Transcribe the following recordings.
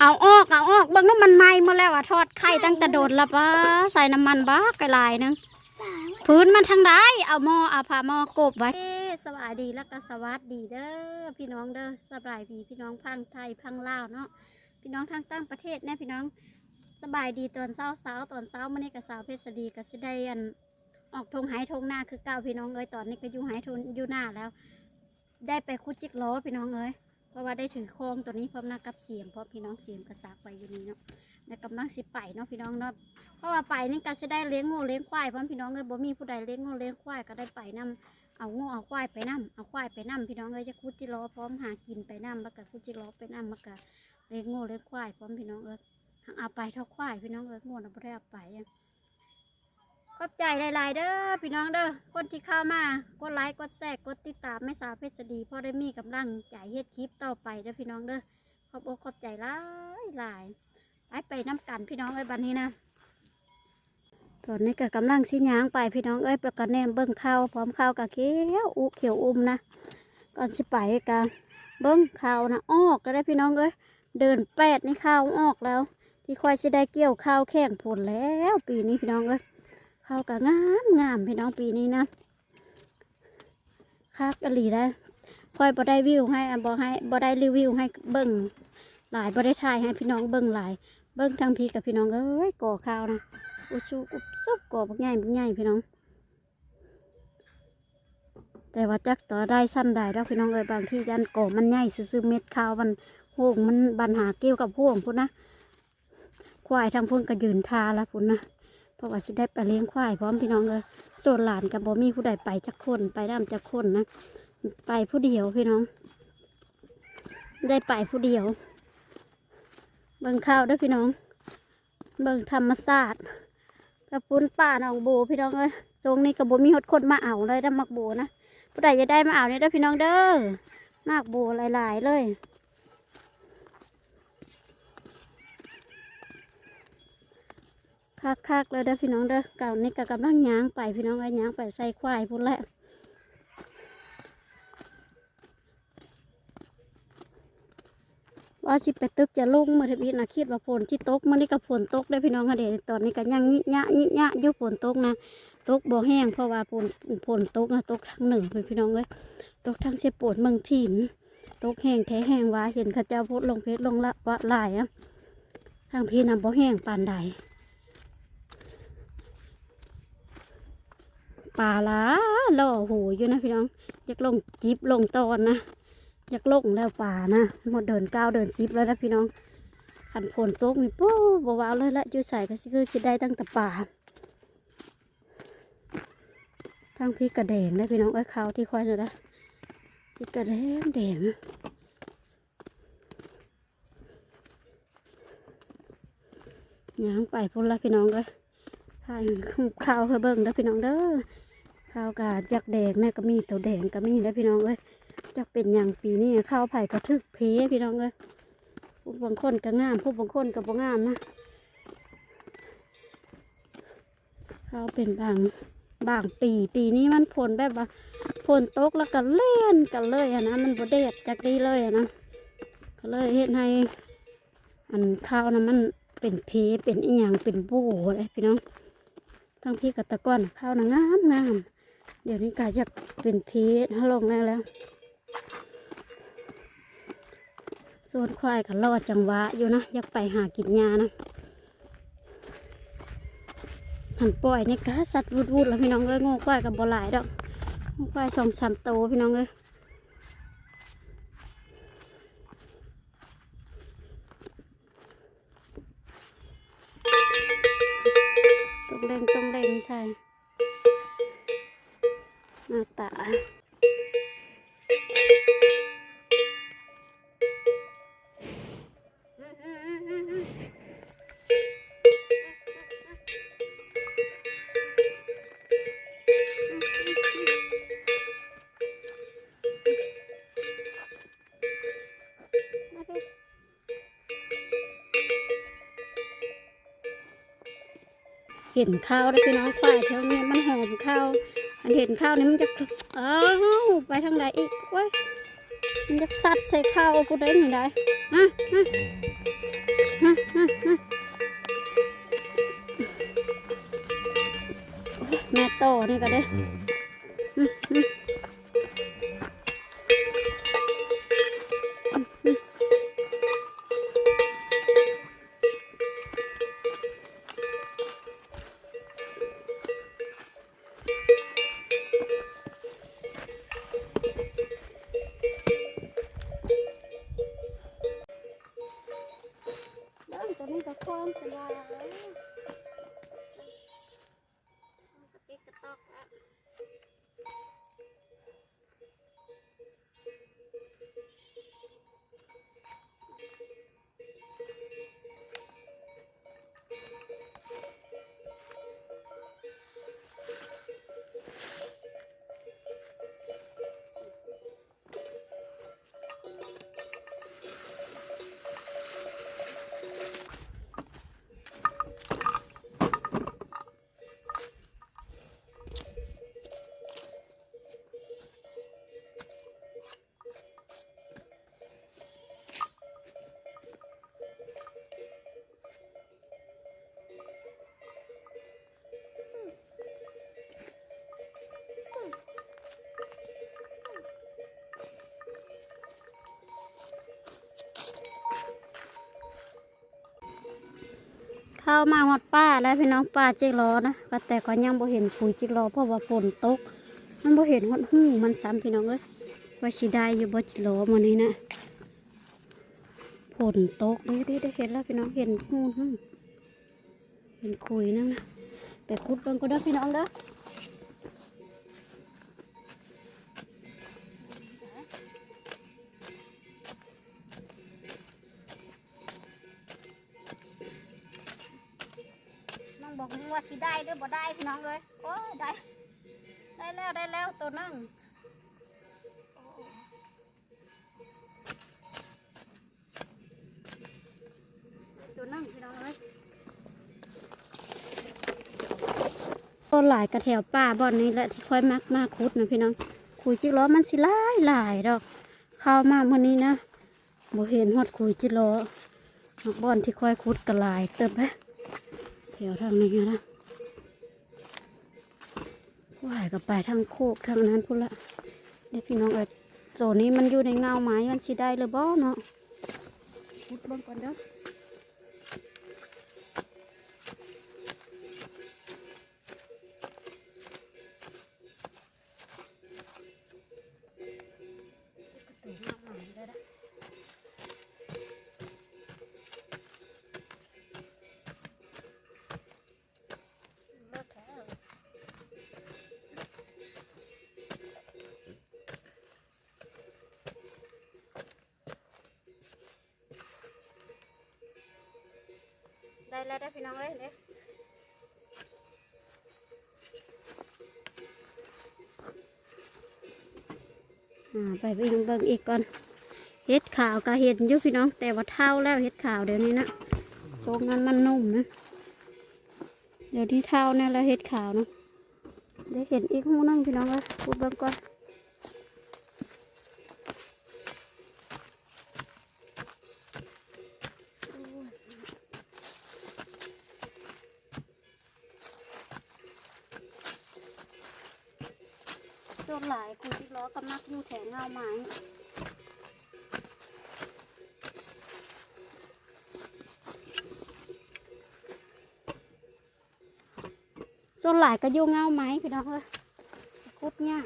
เอาออกเอาออกเบิ่งน้ำมันไหม้มาแล้วอะทอดไข่ตั้งแต่โดดละปะใส่น้ำมันบ้ากระลายนึงพื้นมันทางใดเอาหม้อเอาผ้าหม้อกบไว้สวัสดีแล้วก็สวัสดีเด้อพี่น้องเด้อสบายดีพี่น้องพังไทยพังลาวเนาะพี่น้องทางต่างประเทศเนี่ยพี่น้องสบายดีตอนเช้าเช้าตอนเช้ามื่อนี้กับสาวเพชรดีกับสิได้อันออกทงหายทงหน้าคือเก่าพี่น้องเอ้ยตอนนี้ก็อยู่หายทงอยู่หน้าแล้ว ได้ไปคุดจิกล้อพี่น้องเอ้ย ราะว่าได้ถือโคองตัวนี้พร้อมหน้ากับเสียงเพราะพี่น้องเสียงกระซากไปอยู่นี่เนาะในกำลังสิไปเนาะพี่น้องเนาะเพราะว่าไปนี่ก็จะได้เลี้ยงงูเลี้ยงควายพราะพี่น้องเลยบ่มีผู้ใดเลี้ยงงูเลี้ยงควายก็ได้ไปนํเอางูเอาควายไปนํเอาควายไปนํพี่น้องเลยจะคุดจิล้อพร้อมหากินไปนํแล้วก็คุดจิล้อไปนํแล้วก็เลี้ยงงูเลี้ยงควายพร้อมพี่น้องเอ้ยหาเอาไปเท่าควายพี่น้องเอ้ยงูเราไม่ได้เอาไปอะ ขอบใจหลาย ๆ เด้อพี่น้องเด้อคนที่เข้ามากดไลค์กดแชร์กดติดตามไม่สาวเพชรดีพราะได้มีกำลังใจเฮ็ดคลิปต่อไปเด้อพี่น้องเด้อขอบอกขอบใจหลายหลายไปไปน้ำกันพี่น้องเอ้ยบันนี้นะตอนนี้ก็กำลังสิย้างไปพี่น้องเอ้ยประกันแนมเบิ้งข้าวพร้อมข้าวกะเขียวอุเขียวอุ้มนะก่อนสิไปกะเบิ้งข้าวนะออกก็ได้พี่น้องเอ้ยเดินแปดนี่ข้าวออกแล้ว ที่ควายสิได้เกี่ยวข้าวแข่งผลแล้ว ปีนี้พี่น้องเอ้ย ข้าวกะงามงามพี่น้องปีนี้นะคักกะหลีได้คอยบ่ได้วิวให้บ่ให้บ่ได้รีวิวให้เบิ่งหลายบ่ได้ถ่ายให้พี่น้องเบิ่งหลาย เบิ่งทางพีกับพี่น้องเอ้ยก่อข้าวนะอุชูอุบซุบก่อบักใหญ่บักใหญ่พี่น้อง แต่ว่าจักต่อได้ซ้ำได้ดอกพี่น้องเอ้ยบางที่ยันก่อมันใหญ่ซื่อเม็ดข้าวมันโห่งมันบันหาเกี่ยวกับห่วงพุ่นนะควายทางพุ่นก็ยืนทาละพุ่นนะ เพราะว่าสิได้ไปเลี้ยงควายพร้อมพี่น้องเลยส่วนหลานกับบ่มีผู้ใดไปจักคนไปน้ำจักคนนะไปผู้เดียวพี่น้อง ได้ไปผู้เดียว เบิ่งข้าวด้วยพี่น้อง เบิ่งธรรมศาสตร์กระปุ้นป่าหนองโบพี่น้องเอ้ยทรงนี้กระโบมีหดคนมาเอาเลยได้มักโบนะผู้ใดจะได้มาเอาเนี่ยด้พี่น้องเด้อมากโบหลายๆเลย คักๆเลยเด้อพี่น้องเด้อเก่านี่ก็กำลังย่างไปพี่น้องไอ้ยย่างไปใส่ควายพุ่นแหละว่าสิไปตึกจะลงเมื่อทพี่นะคิดว่าฝนที่ตกมันนี่ก็ฝนตกได้พี่น้องค่ะเดี๋ยวตอนนี้ก็ยังยิยะยิยะยู่ฝนตกนะตกบ่แห้งเพราะว่าฝนฝนตกนะตกทางเหนือไปพี่น้องเอ้ยตกทางเสียปวดเมืองพินตกแห้งแท้แห้งว่าเห็นข้าเจ้าพูดลงเพชรลงละวะลายอะทางพี่นะบ่แห้งปานใด ปลาละล่อหูอยู่นะพี่น้องอยากลงจิบลงตอนนะอยากลงแล้วป่านะหมดเดินก้าวเดินซิบแล้วนะพี่น้องขันผลตกนี่ปู้บวาวเลยละอยู่ใส่ก็สิคือสิได้ตั้งแต่ป่าทั้งพริกกระแดงนะพี่น้องไอ้ยเขาวที่ควายเลยนะพริกกระแดงแดงย่างไปพุ่นละพี่น้องก็ทายข้าวเพื่อเบิ่งนะพี่น้องเด้อ ข้าวกาอยากแดงเนี่ยก็มีตัวแดงก็มีนะพี่น้องเอ้ยจักเป็นอย่างปีนี้ข้าวไผ่กระทึกเพพี่น้องเอ้ยผู้บางคนก็งามผู้บางคนก็บ่งามนะข้าวเป็นบางบางปีปีนี้มันผลแบบว่าฝนตกแล้วก็เล่นกันเลยอะนะมันบ่เด็ดจากนี้เลยอะนะก็เลยเฮ็ดให้อันข้าวนะมันเป็นเพเป็นอีหยังเป็นโบเลยพี่น้องทั้งพี่กับตะก้อนข้าวนะงามงาม เดี๋ยวนี้ก็อยากเป็นเพฮัลลงแล้วแล้ว ส่วนควายก็รอจังหวะอยู่นะอยากไปหากินหญ้านะหันปล่อยนี่กะสัตว์วูดวูดแล้วพี่น้องเอ้ยง่ควายกับบ่หลายดอกง่ควายสองสามโตพี่น้องเอ้ยต้องเร่งต้องเร่งใช่ หน้าตาเห็นข้าวได้พี่น้องฝ่ายแถวนี้มันหอมข้าวันเห็นข้าวนี่มันจะอ้าวไปทางไหนอีกเว้ยมันจะซัดใส่ข้าวกูได้ยังไงฮะฮะฮะฮะแม่โตนี่ก็ได้ เข้ามาหอดป้าแล้วพี่น้องป้าจิกล้อนะก็แต่ก็ยังบ่เห็นปุ๋ยจิกล้อเพราะว่าฝนตก มันบ่เห็นหดหูมันซ้ำพี่น้องเอ้ยว่าสิได้อยู่บ่จิกล้อมันนี้นะฝนตกนี่ได้ได้เห็นแล้วพี่น้องเห็นหูนึงเห็นคุยนั่งนะไปคุดบนก็ได้พี่น้องเด้อ ว่าสิได้หรือบ่ได้พี่น้องเอ้ยโอ้ได้ ได้แล้วได้แล้วตัวนึงตัวนั่งพี่น้องเอ้ยต้นหลายกระแถวป่าบ่อนนี้แหละที่ค่อยมักมากคุดนะพี่น้องคุยจิกล้อมันสิหลายหลายดอกเข้ามาเมื่อนี้นะบ่เห็นฮอดคุยจิกล้อบ่อนที่ค่อยคุดกระลายเติบไป แถวทางนี้นะว่ายก็ไปทางโคกทางนั้นพุ่นละเดี๋ยวพี่น้องเอ้ยโซนนี้มันอยู่ในเงาไม้มันสิได้หรือบ่เนาะพุดบิ่งก่อนเด้อ ได้แล้วได้พี่น้องเอ้ยเด้อ่าไปเบิ่งเบิ่งอีกก่อนเฮ็ดขาวก็เห็นอยู่พี่น้อง แต่ว่าเท่าแล้วเฮ็ดขาวเดี๋ยวนี้นะทรงนั้นมันนุ่มนะ เดี๋ยวนี้เท่าแน่แล้วเฮ็ดขาวเนาะได้เห็นอีกหูนึงพี่น้องเอ้ยพูดเบิ่งก่อนโดนหลายคุณ มักอยู่แถวเงาไม้ส่วนหลายก็อยู่เงาไม้พี่น้องเอ้ยคุดเนี่ย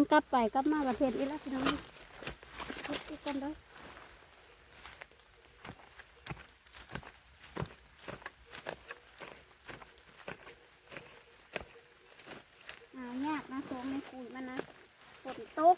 างกลับไปกลับมาประเทศอีกแล้วพี่น้องคุกกันเด้อเอายากนะโซมในคุยมันนะฝนตก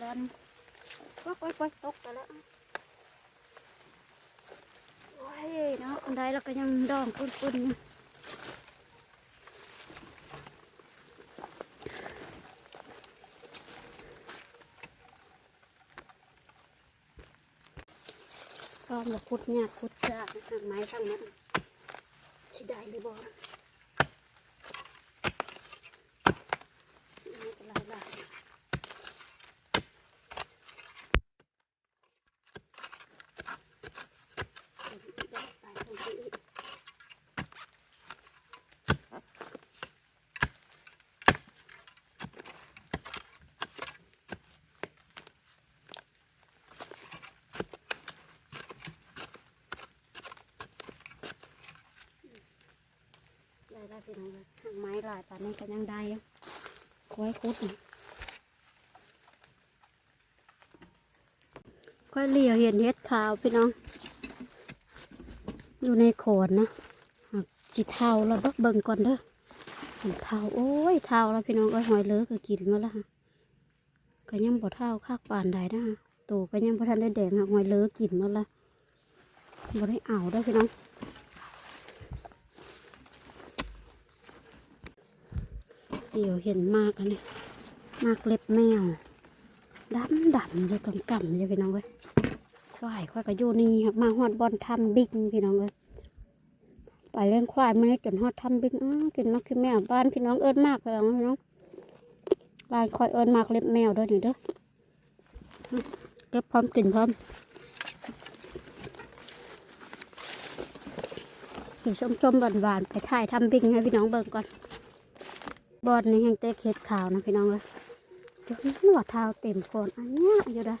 แล้วนะก็ค่อยๆตกไปแล้วโอ้ยเนาะอันใดแล้วก็ยังดองปุ้นๆอยู่ก็มาพุดเนี่ยพุดจ้าทางไม้ทางนั้นสิได้หรือบ่ไม่เป็นไรหรอก ได้ได้พี่น้องเลยทางไม้หลายป่านนี้ก็ยังได้ค่อยคุดค่อยเลียวเห็นเห็ดขาวพี่น้อง อยู่ในโขนนะหักสีเทาแล้วเบิกเบิ่งก่อนเด้อเทาโอ้ยเทาแล้วพี่น้องก็หอยเลือก็กินมาแล้วฮะก็ยังบ่เท่าคากป่านใดนะฮะโตก็ยังบ่ทันได้แดงหอยเลือกินมาละบ่ได้เอาได้พี่น้อง เดี๋ยวเห็นมากอันนี้มากเล็บแมวดำดำเลยกำกำเลยพี่น้องเว้ยควายควายกระโยนี่ครับมาฮอดบอลทำบิ๊กพี่น้องเว้ยไปเลี้ยงควายมาให้จนฮอดทำบิ๊กอ้ากินมากคือแมวบ้านพี่น้องเอิญมากพี่น้องพี่น้องบ้านคอยเอิญมากเล็บแมวเด้อนี่เด้อเก็บพร้อมกินพร้อมสีส้มๆหวานๆไปถ่ายทำบิ๊กให้พี่น้องเบิ่งก่อน บอดนี่แห้งเตะเข็ดขาวนะพี่น้องเลยเดี๋ยวนี้หัวเท้าเต็มคนอันนี้อยู่นะ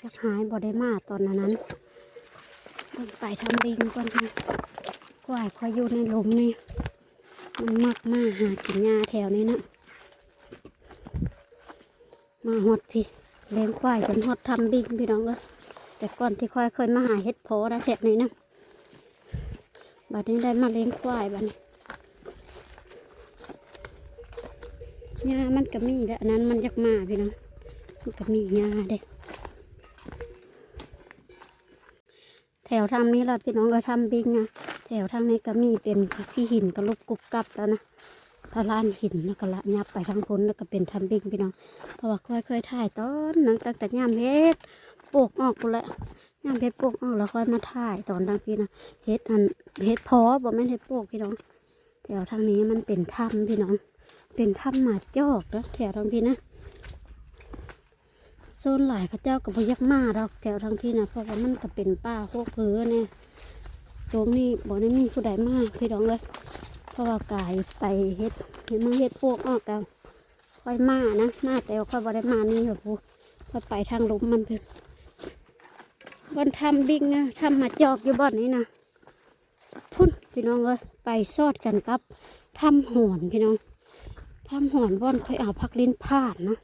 จะหายบ่ได้มาตอนนั้นเบิ่งไปทำดิงก่อนค่ะกวายคอยอยู่ในหลุมนี่มันมักมากหากินหญ้าแถวนี้นะมาหดพี่เลี้ยงควายจนหดทำดิงพี่น้องเลยแต่ก่อนที่ควายเคยมาหาเห็ดโพนะแถบนี้นะบัดนี้ได้มาเลี้ยงควายบัดนี้ หญ้ามันก็มีแล้วอันนั้นมันยากมาพี่น้องมันก็มีหญ้าเด็แถวทางนี้เราพี่น้องก็ทำบิงนะแถวทางนี้ก็มีเป็นพี่หินก็ลุกกุบกับแล้วนะพระลานหินแล้วก็ละยับไปทางพ้นแล้วก็เป็นทำบิงพี่น้องเพราะว่าค่อยเคยถ่ายตอนนังตั้งแต่ย่ามเฮ็ดปลูกออกกูแหละย่ามเฮ็ดปลูกออกแล้วค่อยมาถ่ายตอนทางพี่นะเฮ็ดอันเฮ็ดพอบ่แม่นเฮ็ดปลูกพี่น้องแถวทางนี้มันเป็นถ้ำพี่น้อง เป็นถ้ำหมาจอกนะแถวทางพี่นะโซนหลายเขาเจ้ากับพยักมาดอกแถวทางพี่นะเพราะว่ามันก็เป็นป่าโคกเพือเนี่ยโซมนี่บอกได้มีผู้ใดมากพี่น้องเลยเพราะว่ากายไปเฮ็ดเฮ็ดมือเฮ็ดพวกออกกันค่อยมานะมาแต่ว่าค่อยบ่ได้มานี่แบบผู้ค่อยไปทางลุมมันเพิ่นบอนทำบิ๊กนะทำหมาจอกอยู่บ่อนนี้นะพุ่นพี่น้องเลยไปซอดกันกับทำหอนพี่น้อง ทำหอนว่อนค่อยเอาพักลิ้นพาดนะ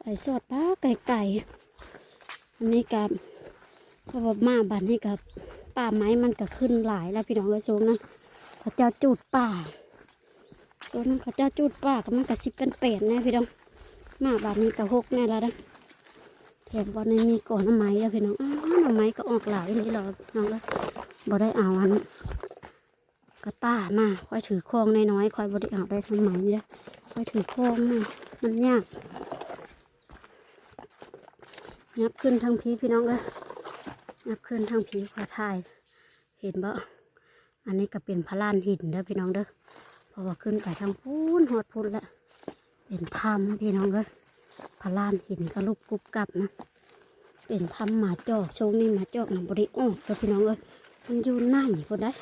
ไก่สดป้าไก่ไก่อันนี้กับพอมาบันนี้กับป่าไม้มันก็ขึ้นหลายแล้วพี่น้องกระทรวงนั้นเขาเจ้าจูดป่าตัวนั้นเขาเจ้าจูดป่าก็มันกระซิบกันเป็ดแน่พี่น้องมาบานนี้กับหกแน่แล้วนะแถมวันนี้มีก่อนน้ำไม้แล้วพี่น้องอ้าวน้ำไม้ก็ออกหลายเลยเราน้องก็บ่ได้เอาอัน กระต้ามาค่อยถือโค้งน้อยๆค่อยบริเอาได้ทำไมเนี่ยค่อยถือโค้งมามันยากยับขึ้นทางพีพี่น้องเลยยับขึ้นทางพีขอถ่าย เห็นบ่อันนี้ก็เป็นพระลานหินเด้อพี่น้องเด้อเพราะว่าขึ้นไปทางพูนหอดพูนแล้วเป็นถ้ำพี่น้องเลยพระลานหินกระลุกกรุบกับนะเป็นถ้ำหมาจอกโชงนี่หมาจอกนะบริออกเด้อพี่น้องเลยมันอยู่ในพอได้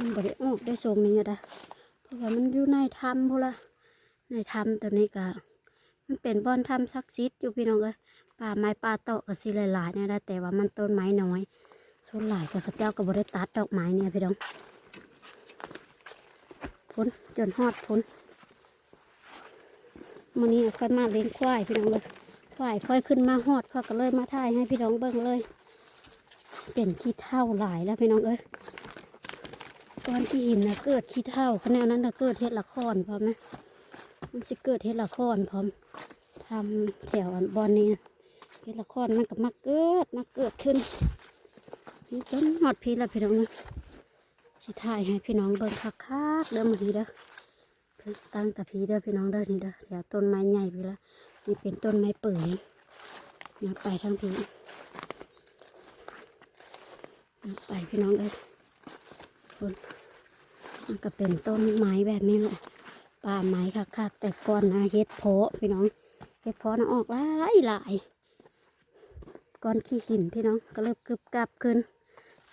มันบริออกได้ทรงนี้นะเพราะว่ามันอยู่ในถ้ำพอละในถ้ำตัวนี้ก็มันเป็นบ่อนถ้ำซักซิดอยู่พี่น้องเอ้ยป่าไม้ป่าโตะก็สิหลายๆเนี่ยนะแต่ว่ามันต้นไม้น้อยส่วนหลายก็เขาเจ้าก็บริตัดดอกไม้เนี่ยพี่น้องพ้นจนฮอดพ้นมื้อนี้ค่อยมาเลี้ยงควายพี่น้องเลยควายค่อยขึ้นมาฮอดเขาก็เลยมาถ่ายให้พี่น้องเบิ่งเลย เป็นขี้เท่าหลายแล้วพี่น้องเอ้ย ตอนที่หินนะเกิดขี้เท่าคะแนนนั้นนะเกิดเฮ็ดละครพร้อมนะมันสิเกิดเฮ็ดละครพร้อมทำแถวบอนนี้นะเฮ็ดละครมันก็มาเกิดมาเกิดขึ้นนี่จนหอดพีละพี่น้องนะสิถ่ายให้พี่น้องเบิ่งคักๆเด้อมื้อนี้เด้อตั้งแต่พีเด้อพี่น้องเด้อนี่เด้อแถวต้นไม้ใหญ่ไปละนี่เป็นต้นไม้เปื่อยเนี่ยไปทางพีนี่ไปพี่น้องเด้อ คนมันก็เป็นต้นไม้แบบนี้แหละป่าไม้คักๆแต่ก่อนนะเฮ็ดเพาะพี่น้องเฮ็ดเพาะนะออกหลายหลายก้อนขี้หินพี่น้องก็เริ่มกึบกับขึ้น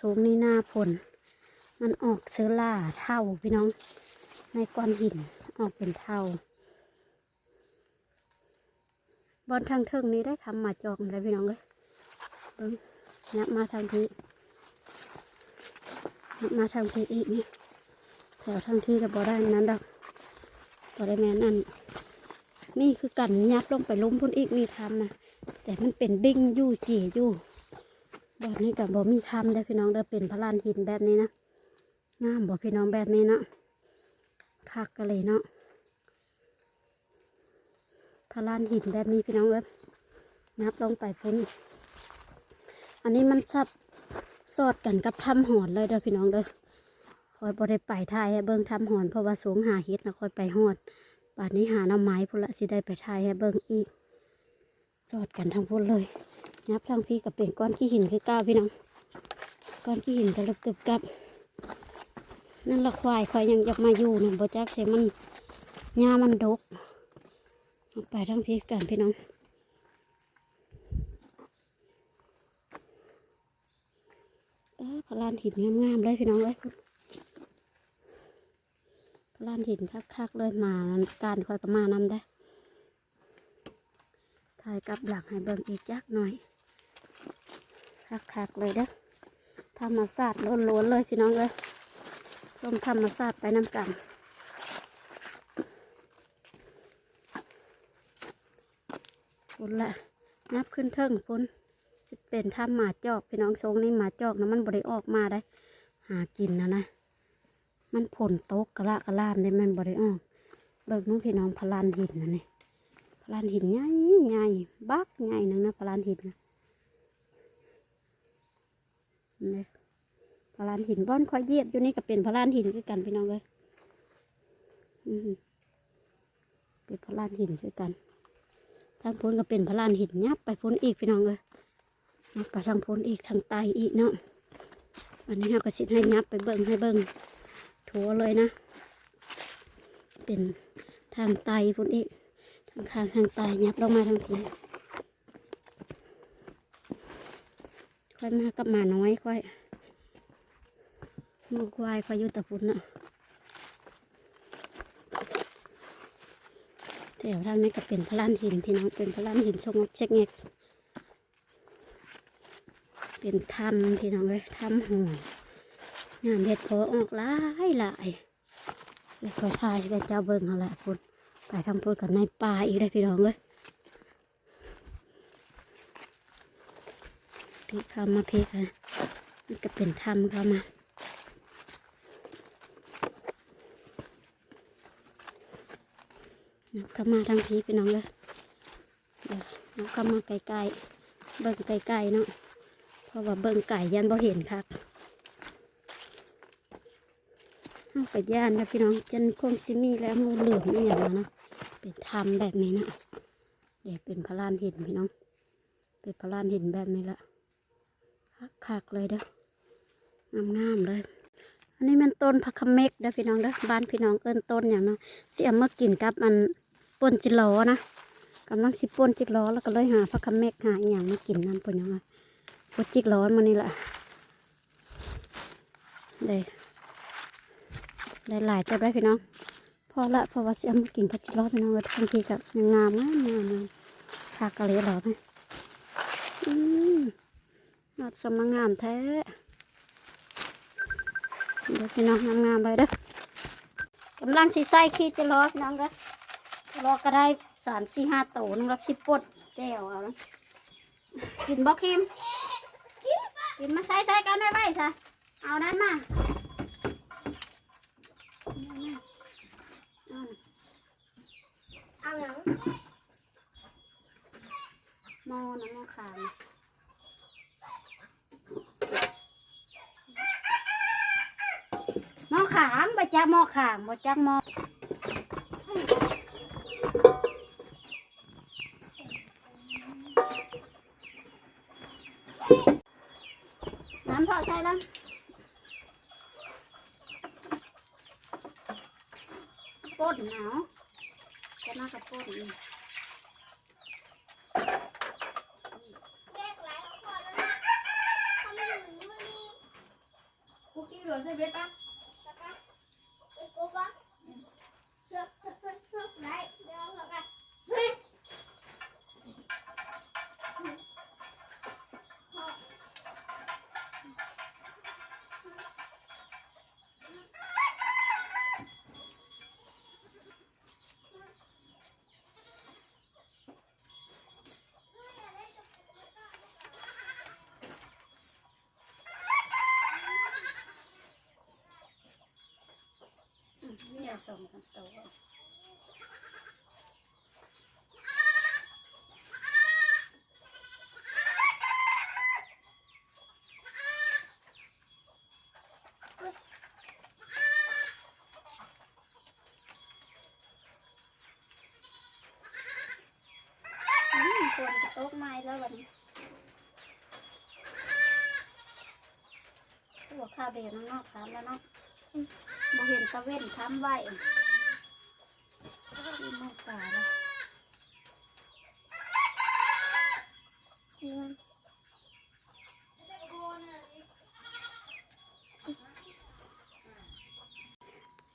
สูงนี่หน้าฝนมันออกเสือล่าเท่าพี่น้อง ในก้อนหินออกเป็นเท่าบอนทางเทิงนี้ได้ทำมาจอกอะไรพี่น้องเลยเบิ้งยับมาทางที่ มาทางที่อีกนี่แถวทางที่เราบอได้นั้นดอกบริแมนนั่นนี่คือกันยับลงไปล้มพุ่นอีกมีทำนะแต่มันเป็นบิ้งยู่จีอยู่บอนี้กับบอมีทำได้พี่น้องเด้อเป็นพระลานหินแบบนี้นะงามบอพี่น้องแบบนี้เนาะคักกันเลยเนาะพระลานหินแบบนี้พี่น้องเอ้ยนับลงไปพุ่นอันนี้มันชับ สอดกันกับทำหอนเลยเด้อพี่น้องเด้อคอยบริไปทายให้เบิ่งทำหอนเพราะว่าสูงหาเฮ็ดนะคอยไปหอดป่านนี้หาหน้ำไม้พุ่นละสิได้ไปทายให้เบิ่งอีกจอดกันทั้งพุ่นเลยยับทางพี่กับเป็นก้อนขี้หินคือก้าวพี่น้องก้อนขี้หินกระลึบกึบกับนั่นละควายคอยยังอยากมาอยู่นะบ่จักเสมันหญ้ามันดกไปทางพี่กันพี่น้อง พลานหินงามๆเลยพี่น้องเลยพลานหินคักๆเลยมาการคอยก็มานำได้ถ่ายกลับหลังให้เบิ่งอีกจักหน่อยคักๆเลยเด้อธรรมศาสตร์ล้วนๆเลยพี่น้องเลยชมธรรมศาสตร์ไปน้ำกันพุ่นละนับขึ้นเทิงพุ่น จะเป็นถ้ำหมาจอกพี่น้องทรงนี่หมาจอกนะมันบริออกมาได้ หากินนะนะ มันผลโต๊กกระละกระลานได้มันบริออก เบิกน้องพี่น้องพลานหินนะนี่พลานหินใหญ่ใหญ่บักใหญ่หนึงนะพลานหินนะนี่พลานหินบ้อนคอยเยียบอยู่นี่ก็เป็นพลานหินคือกันพี่น้องเลยอืมเป็นพลานหินคือกันทางพ้นก็เป็นพลานหินยับไปพ้นอีกพี่น้องเลย ไปทางพ้นอีกทางใต้อีกเนาะอันนี้เราก็สิให้ยับไปเบิ่งให้เบิ่งถัวเลยนะ เป็นทางไตพุ่นอีกทางข้างทางไตยับลงมาทางทีค่อยมากับหมาน้อยค่อยมูกวายค่อยอยู่ตะพุ่นน่ะแถวทางนี้ก็เป็นพลานหินพี่น้องเป็นพลานหินชงเช็คเงก เป็นถ้ำพี่น้องเลยถ้ำห่วยงานเห็ดโพออกหลายหลายเลยคอยทายได้เจ้าเบิ่งเอาละพุ่นไปทำพุ่นกับในป่าอีกได้พี่น้องเลยพี่เข้ามาพี่กันมันก็เป็นถ้ำเข้ามานับเข้ามาทางพี่พี่น้องเลยเดี๋ยวนับเข้ามาไกลๆเบิ่งไกลๆเนาะ เพราะว่าเบิ่งไก่ยันบ่เห็นครับเอาไปย่านนะพี่น้องจันคงซิมีแล้วงูเหลือมนี่อย่างนั้นนะเป็นทำแบบนี้นะเดี๋ยวเป็นพระลานเหินพี่น้อง เป็นพระลานเหินแบบนี้ละคักๆเลยเด้องามๆเลยอันนี้มันต้นพักเมกเด้อพี่น้องเด้อบ้านพี่น้องเอิ้นต้นอย่างเนาะเสียเมื่อกินกับมันปนจิโลอนะกำลังสิปนจิโลอแล้วก็เลยหาพักเมกหาอย่างมากินนั่นปนยังไง ปนจิโลอมันนี่แหละเด้ได้หลายเจ้าได้พี่น้องพอละเพราะว่าเสียมากินกับจิรอพี่น้องเลยทันทีกับงามงามงามงามคากะเลยหรอไหมอืมนัดสมงามแท้เดี๋ยวพี่น้องงามงามๆเลยเด้อกำลังสีใส่ขี้จิรอพี่น้องเด้อรอก็ได้สามสี่ห้าโตนึงรักสิปดแก้วเอานะกินบ่คิม กินมาใส่ใส่กันไว้ไว้ซะเอานั้นมาเอาหนังมอน้ำขามมอขามบ่จักมอขามบ่จักมอ น้ำพอใช่แล้วป่นหนาวจะมากับป่นนี่คุกกี้เหลือใช่เบ็ดปะ นี่ผสมกันตัวควรจะโต๊ะไม้แล้ววันนี้ตัวข้าเดียวน้องนอกทำแล้วเนาะ บ่เห็นตะเว้นทำไว้ที่มองตาล้ว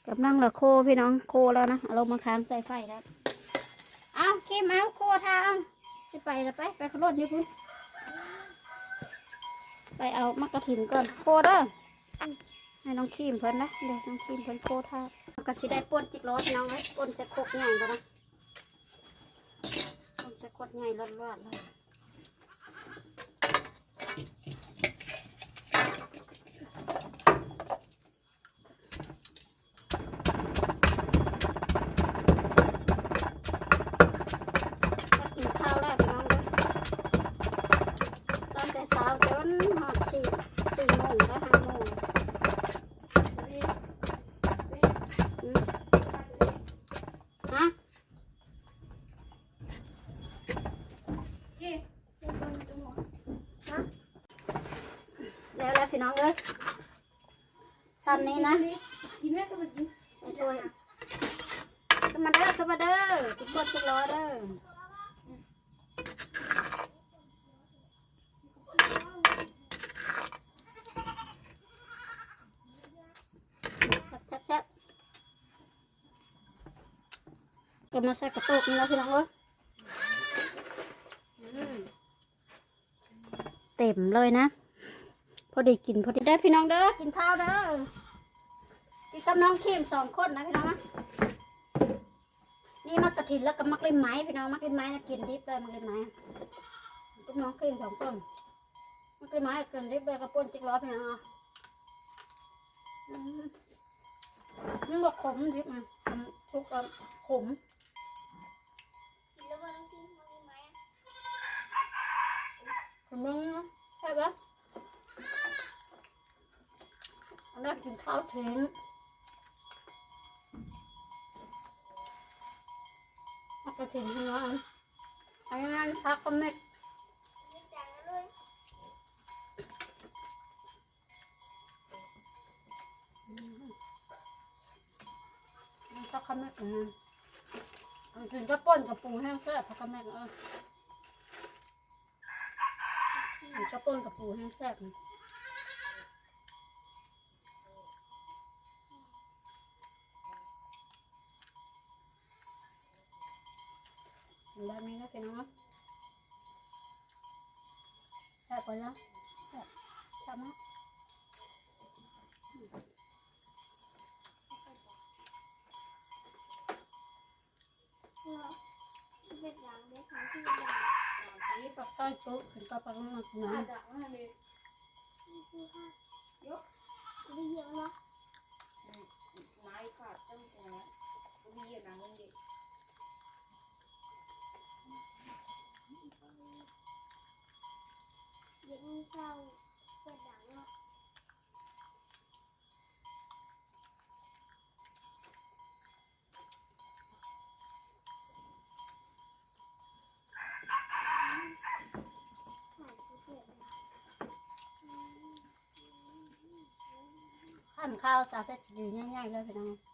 กับนั่งละโคพี่น้องโคแล้วนะเอาลงมาค้างใส่ไฟแล้วเอาคิมเอาโคทางสิไปล้วไปไปขรถนี่พุ่นไปเอามักกระถินก่อนโคเด้อ ให้น้องคิมเพิ่นนะเดี๋ยวน้องคิมเพิ่นโคทางก็สิได้ป่นจิกร้อนน้องไว้ป่นใส่โคกใหญ่ก่นะป่นใส่โคกใหญ่รอดๆเลย นี้นะกินแม่ก็ไปกินใส่ถ้วยสมาเด้อสมาเด้อทุกคนทุกล้อเด้อชับชับก็มาใส่กระตุกนี่แล้วพี่น้องเอ้ยอืมเต็มเลยนะ พอดีกินพอดีได้อพี่น้องเด้อ กินข้าวเด้อ กินกับน้องเข้มสองคนนะพี่น้องนะนี่มักกระถินแล้วก็มักเล่นไม้พี่น้องมักเล่นไม้นะกินดิบเลยมักเล่นไม้ลูกน้องเข้มสองคนมักเล่นไม้กินดิบเลยกระปุนจิกล้อพี่น้องอะอืมมันบอกขมดิบมันขมทุกข์ขมขมนึงนะใช่ปะอันนั้นกินข้าวเท้ง กระถิ่นให้น้องอันนั้นพักก็ไม่พักก็ไม่อืมอันกินก็ป่นกับปูแห้งแซ่บพักก็ไม่เอออันก็ป่นกับปูแห้งแซ่บ แซ่บกว่านะแซ่บชอบมากนี่ปักใต้โต๊ะถึงกับปักหนักหนาดักมาเลยไม้ขาดต้นแขนก็มีอย่างนั้นเด็ก กินเราเกิดหลังเนะขั้นข้าวสาเฟตดีง่ายๆเลยพี่น้อง